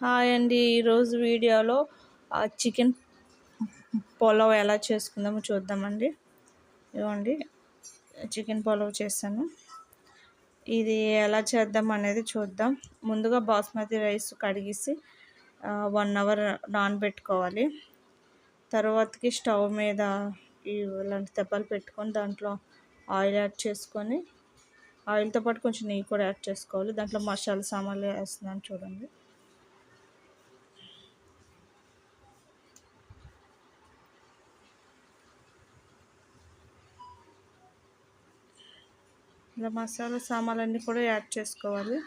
Hi అండి. ఈరోజు వీడియోలో చికెన్ పొలవ్ ఎలా చేసుకుందామో చూద్దామండి. ఇవ్వండి చికెన్ పొలవ్ చేస్తాను ఇది ఎలా చేద్దాం అనేది చూద్దాం. ముందుగా బాస్మతి రైస్ కడిగేసి వన్ అవర్ నానబెట్టుకోవాలి. తర్వాతకి స్టవ్ మీద ఇలాంటి తెప్పలు పెట్టుకొని దాంట్లో ఆయిల్ యాడ్ చేసుకొని ఆయిల్తో పాటు కొంచెం నెయ్యి కూడా యాడ్ చేసుకోవాలి. దాంట్లో మసాలా సామాన్లు వేస్తున్నాను చూడండి. ఇలా మసాలా సామాన్లన్నీ కూడా యాడ్ చేసుకోవాలి.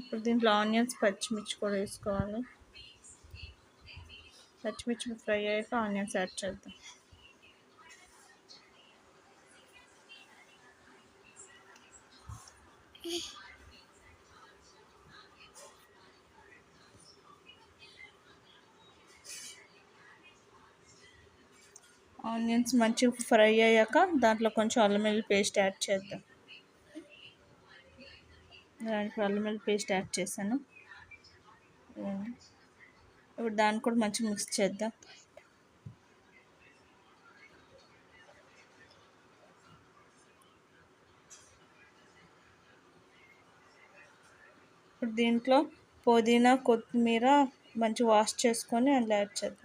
ఇప్పుడు దీంట్లో ఆనియన్స్ పచ్చిమిర్చి కూడా వేసుకోవాలి. పచ్చిమిర్చి ఫ్రై అయ్యాక ఆనియన్స్ యాడ్ చేద్దాం. ఆనియన్స్ మంచిగా ఫ్రై అయ్యాక దాంట్లో కొంచెం అల్లం వెల్లుల్లి పేస్ట్ యాడ్ చేద్దాం. దానికి అల్లం వెల్లుల్లి పేస్ట్ యాడ్ చేశాను. ఇప్పుడు దాన్ని కూడా మంచిగా మిక్స్ చేద్దాం. ఇప్పుడు దీంట్లో పుదీనా కొత్తిమీర మంచి వాష్ చేసుకొని అందులో యాడ్ చేద్దాం.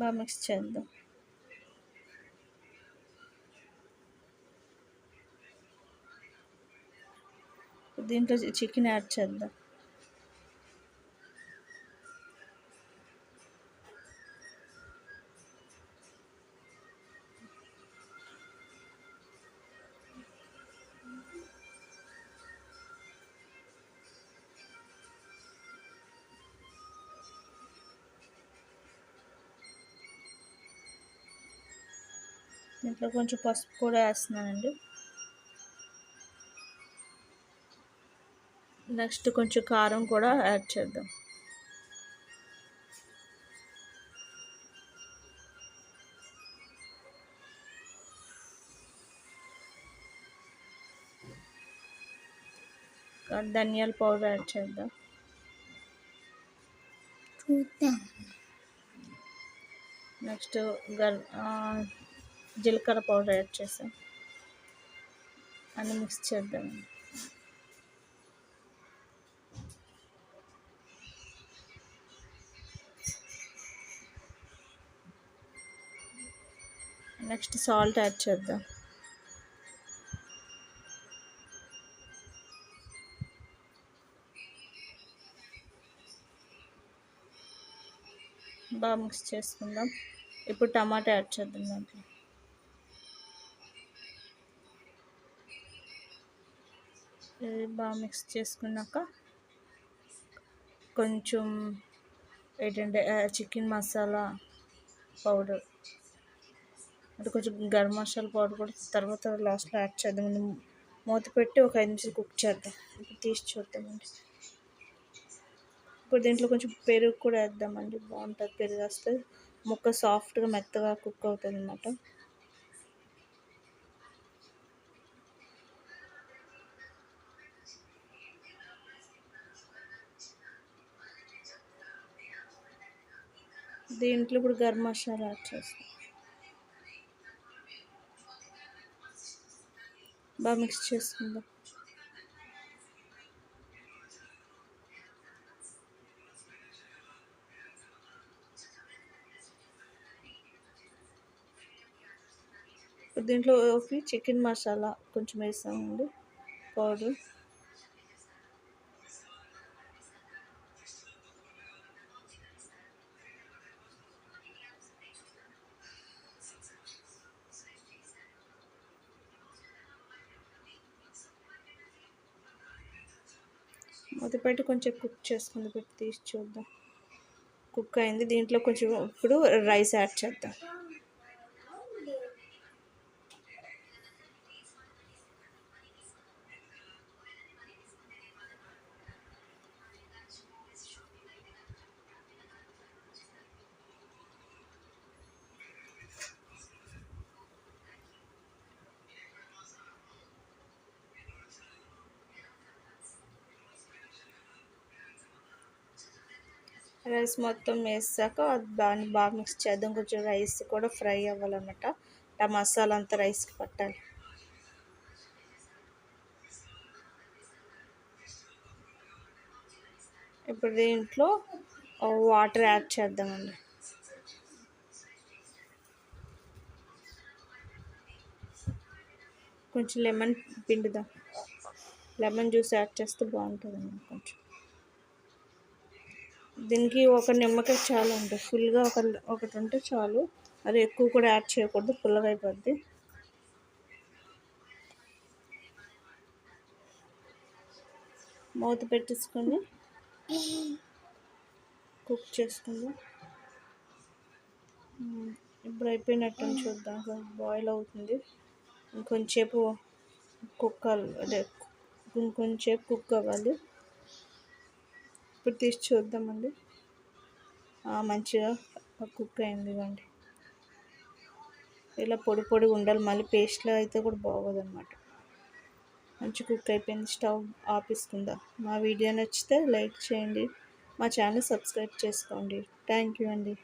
బాగా మిక్స్ చేద్దాం. దీంట్లో చికెన్ యాడ్ చేద్దాం. దీంట్లో కొంచెం పసుపు కూడా వేస్తున్నానండి. నెక్స్ట్ కొంచెం కారం కూడా యాడ్ చేద్దాం. ధనియాల పౌడర్ యాడ్ చేద్దాం. నెక్స్ట్ గర్ జీలకర్ర పౌడర్ యాడ్ చేసాం అన్ని మిక్స్ చేద్దాం. నెక్స్ట్ సాల్ట్ యాడ్ చేద్దాం. బాగా మిక్స్ చేసుకుందాం. ఇప్పుడు టమాటా యాడ్ చేద్దాం దాంట్లో. బాగా మిక్స్ చేసుకున్నాక కొంచెం ఏంటంటే చికెన్ మసాలా పౌడర్. అంటే కొంచెం గరం మసాలా పౌడర్ కూడా తర్వాత లాస్ట్లో యాడ్ చేద్దాం. మూత పెట్టి ఒక ఐదు నిమిషాలు కుక్ చేద్దాం. ఇప్పుడు తీసి చూద్దామండి ఇప్పుడు దీంట్లో కొంచెం పెరుగు కూడా వేద్దామండి. బాగుంటుంది. పెరుగు వస్తే ముక్క సాఫ్ట్గా మెత్తగా కుక్ అవుతుంది అన్నమాట దీంట్లో ఇప్పుడు గరం మసాలా యాడ్ చేస్తాం బాగా మిక్స్ చేసుకుందాం దీంట్లో చికెన్ మసాలా కొంచెం వేసామండి పౌడర్ మూత పెట్టి కొంచెం కుక్ చేసుకుంది పెట్టి తీసి చూద్దాం. కుక్ అయింది. దీంట్లో కొంచెం ఇప్పుడు రైస్ యాడ్ చేద్దాం. రైస్ మొత్తం వేసాక దాన్ని బాగా మిక్స్ చేద్దాం. కొంచెం రైస్ కూడా ఫ్రై అవ్వాలన్నమాట. ఆ మసాలా అంతా రైస్కి పట్టాలి. ఇప్పుడు దీంట్లో వాటర్ యాడ్ చేద్దామండి. కొంచెం లెమన్ పిండుదాం. లెమన్ జ్యూస్ యాడ్ చేస్తే బాగుంటుంది కొంచెం. దీనికి ఒక నిమ్మకాయ చాలు అండి. ఫుల్గా ఒక ఒకటి ఉంటే చాలు. అది ఎక్కువ కూడా యాడ్ చేయకూడదు. పుల్లగా అయిపోద్ది. మూత పెట్టేసుకొని కుక్ చేసుకుందాం. ఇప్పుడు అయిపోయినట్టు చూద్దాం. బాయిల్ అవుతుంది. ఇంకొంచెంసేపు కుక్ అదే ఇంకొంచేపు కుక్ అవ్వాలి. ఇప్పుడు తీసి చూద్దామండి. మంచిగా కుక్ అయింది ఇవ్వండి ఇలా పొడి పొడి ఉండాలి. మళ్ళీ పేస్ట్లో అయితే కూడా బాగోదు అనమాట మంచి కుక్ అయిపోయింది. స్టవ్ ఆపిస్తుందా మా వీడియో నచ్చితే లైక్ చేయండి. మా ఛానల్ సబ్స్క్రైబ్ చేసుకోండి. థ్యాంక్ యూ అండి.